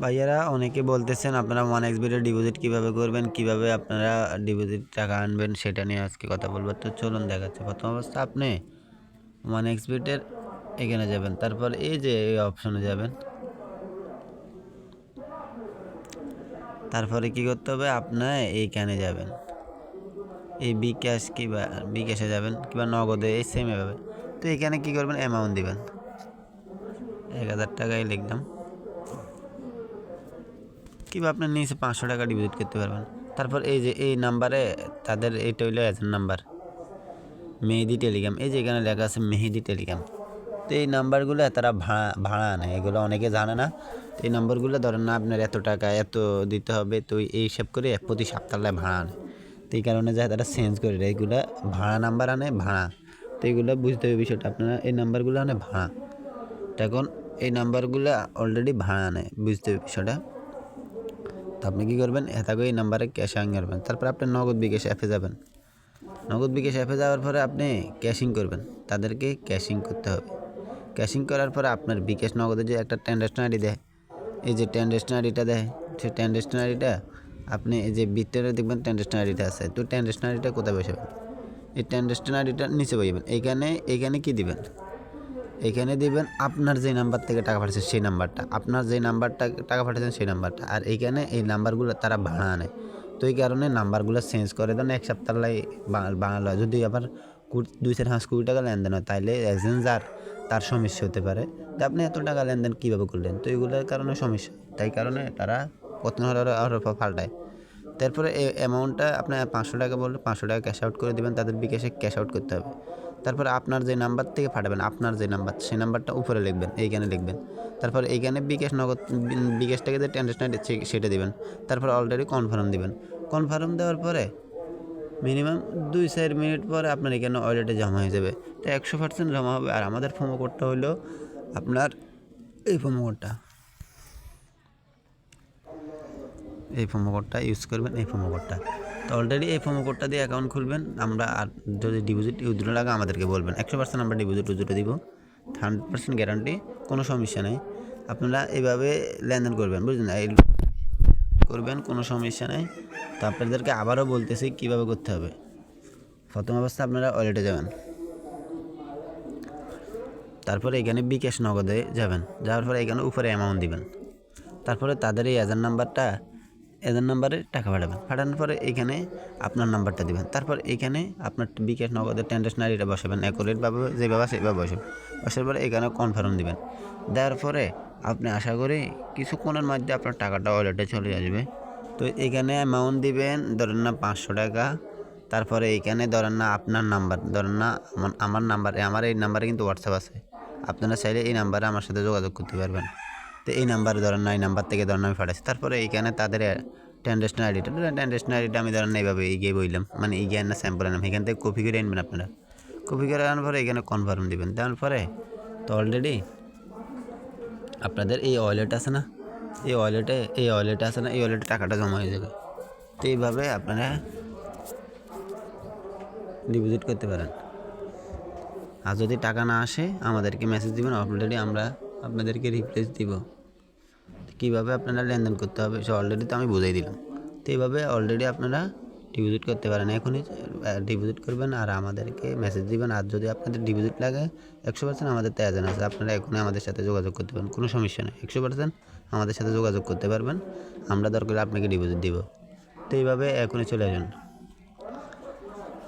ভাইয়ারা, অনেকে বলতেছেন আপনারা ওয়ান এক্স এক্সবিটের ডিপোজিট কীভাবে করবেন, কীভাবে আপনারা ডিপোজিট টাকা আনবেন, সেটা নিয়ে আজকে কথা বলব। তো চলুন দেখাচ্ছে। প্রথম অবস্থা, আপনি ওয়ান এক্সবিটের এখানে যাবেন। তারপর এই যে এই অপশনে যাবেন। তারপরে কি করতে হবে? আপনার এইখানে যাবেন। এই বিকাশ কিবা, বিকাশে যাবেন কিংবা নগদে, এই সেম এভাবে। তো এখানে কি করবেন? অ্যামাউন্ট দিবেন। এক হাজার টাকাই লিখলাম। কিংবা আপনার নিচে পাঁচশো টাকা ডিপোজিট করতে পারবেন। তারপর এই যে এই নাম্বারে তাদের এইটা হইল এজেন্ট নাম্বার মেহেদি টেলিগ্রাম, এই যে এখানে লেখা আছে মেহেদি টেলিগ্রাম। তো এই নাম্বারগুলো তারা ভাড়া ভাড়া আনে, এগুলো অনেকে জানে না। তো এই নাম্বারগুলো ধরেন না, আপনার এত টাকা, এত দিতে হবে, তো এই হিসাব করে প্রতি সপ্তাহে ভাড়া আনে। তো এই কারণে যায় তারা চেঞ্জ করে দেয়। এগুলো ভাড়া নাম্বার আনে, ভাড়া। তো এগুলো বুঝতে হবে বিষয়টা, আপনারা এই নাম্বারগুলো আনে, ভাড়া। তো এখন এই নাম্বারগুলো অলরেডি ভাড়া নেয়, বুঝতে বিষয়টা? তো আপনি কী করবেন? এটাকে এই নাম্বারে ক্যাশ আন করবেন। তারপর আপনি নগদ বিকাশ অ্যাপে যাবেন। নগদ বিকাশ অ্যাপে যাওয়ার পরে আপনি ক্যাশিং করবেন। তাদেরকে ক্যাশিং করতে হবে। ক্যাশিং করার পরে আপনার বিকাশ নগদে যে একটা ট্রানজাকশন আইডি দেয়, এই যে ট্রানজাকশন আইডিটা দেয়, সেই ট্রানজাকশন আইডিটা আপনি এই যে ভিতরে দেখবেন ট্রানজাকশন আইডিটা আছে। তো ট্রানজাকশন আইডিটা কোথায় বসাবেন? এই ট্রানজাকশন আইডিটা নিচে বসাবেন। এইখানে এইখানে কি দিবেন? এখানে দিবেন আপনার যে নাম্বার থেকে টাকা পাঠাচ্ছেন সেই নাম্বারটা। আপনার যে নাম্বারটা টাকা পাঠাচ্ছেন সেই নাম্বারটা। আর এইখানে এই নাম্বারগুলো তারা ভাড়া আনে তো এই কারণে নাম্বারগুলো চেঞ্জ করে দেন, এক সপ্তাহ লাই বাংলা যদি আবার দুই চার পাঁচ কোটি টাকা লেনদেন হয় তাহলে একজন যার, তার সমস্যা হতে পারে তো আপনি এত টাকা লেনদেন কীভাবে করলেন? তো এগুলোর কারণে সমস্যা। তাই কারণে তারা প্রথম আরও পাল্টায়। তারপরে এই অ্যামাউন্টটা আপনার পাঁচশো টাকা বললে, পাঁচশো টাকা ক্যাশ আউট করে দেবেন, তাদের বিকাশে ক্যাশ আউট করতে হবে। তারপরে আপনার যে নাম্বার থেকে পাঠাবেন আপনার যে নাম্বার, সেই নাম্বারটা উপরে লিখবেন, এইখানে লিখবেন। তারপর এইখানে বিকাশ নগদ, বিকাশটাকে যে ট্রানজাকশন দিচ্ছে সেটা দিবেন। তারপর অলরেডি কনফার্ম দেবেন। কনফার্ম দেওয়ার পরে মিনিমাম দুই চার মিনিট পরে আপনার এখানে ওয়ালেটে জমা হয়ে যাবে। তো একশো পার্সেন্ট জমা হবে। আর আমাদের প্রোমো কোডটা হলো আপনার এই প্রোমো কোডটা এই প্রোমো কোডটা ইউজ করবেন, এই প্রোমো কোডটা তো অলরেডি এই প্রোমো কোডটা দিয়ে অ্যাকাউন্ট খুলবেন। আমরা আর যদি ডিপোজিট উইথড্র লাগে আমাদেরকে বলবেন। একশো পার্সেন্ট আমরা ডিপোজিট উইথড্র দিব। হান্ড্রেড পার্সেন্ট গ্যারান্টি কোনো সমস্যা নেই। আপনারা এইভাবে লেনদেন করবেন, বুঝলেন? এই করবেন, কোনো সমস্যা নেই। তো আপনাদেরকে আবারও বলতেছি কীভাবে করতে হবে। প্রথম অবস্থা আপনারা ওয়ালেটে যাবেন। তারপরে এখানে বিকাশ নগদে যাবেন। যাওয়ার পরে এখানে উপরে অ্যামাউন্ট দিবেন। তারপরে তাদের এই এজেন্ট নাম্বারটা এজেন্ট নাম্বারে টাকা পাঠাবেন। পাঠানোর পরে এখানে আপনার নাম্বারটা দিবেন। তারপর এখানে আপনার বিকাশ নগদের ট্রানজাকশন আইডিটা বসাবেন অ্যাকুরেটভাবে যেভাবে সেভাবে বসাবেন। বসার পরে এখানে কনফার্ম দিবেন। দেওয়ার পরে আপনি আশা করি কিছুক্ষণের মধ্যে আপনার টাকাটা ওয়ালেটে চলে আসবে। তো এখানে অ্যামাউন্ট দিবেন, ধরেন না পাঁচশো টাকা। তারপরে এইখানে ধরেন না আপনার নাম্বার ধরেন না আমার আমার নাম্বার আমার এই নাম্বারে কিন্তু হোয়াটসঅ্যাপ আছে। আপনারা চাইলে এই নাম্বারে আমার সাথে যোগাযোগ করতে পারবেন। তো এই নাম্বারে ধরেন না, এই নাম্বার থেকে ধরেন আমি পাঠাচ্ছি তারপরে এইখানে তাদের ট্রানজাকশন আইডিটা ট্রানজাকশন আইডিটা আমি ধরেন এইভাবে এগিয়ে বললাম। মানে এগিয়ে না স্যাম্পল আনাম এখান থেকে কপি করে আনবেন আপনারা। কপি করে আনার পরে এখানে কনফার্ম দিবেন। দেওয়ার পরে তো অলরেডি আপনাদের এই ওয়ালেট আছে না? এই ওয়ালেটে এই ওয়ালেট আছে না, এই ওয়ালেটে টাকাটা জমা হয়ে যাবে। তো এইভাবে আপনারা ডিপোজিট করতে পারেন। আর যদি টাকা না আসে, আমাদেরকে মেসেজ দিবেন। অলরেডি আমরা আপনাদেরকে রিপ্লেস দিব। কীভাবে আপনারা লেনদেন করতে হবে সে অলরেডি তো আমি বুঝাই দিলাম। তো এইভাবে অলরেডি আপনারা ডিপোজিট করতে পারেন। এখনই ডিপোজিট করবেন আর আমাদেরকে মেসেজ দিবেন। আর যদি আপনাদের ডিপোজিট লাগে, একশো পার্সেন্ট আমাদের তো এজেন্ট আছে। আপনারা এখনই আমাদের সাথে যোগাযোগ করতে পারেন। কোনো সমস্যা নেই। একশো পার্সেন্ট আমাদের সাথে যোগাযোগ করতে পারবেন। আমরা দরকার আপনাকে ডিপোজিট দিব। তো এইভাবে এখনই চলে আসুন।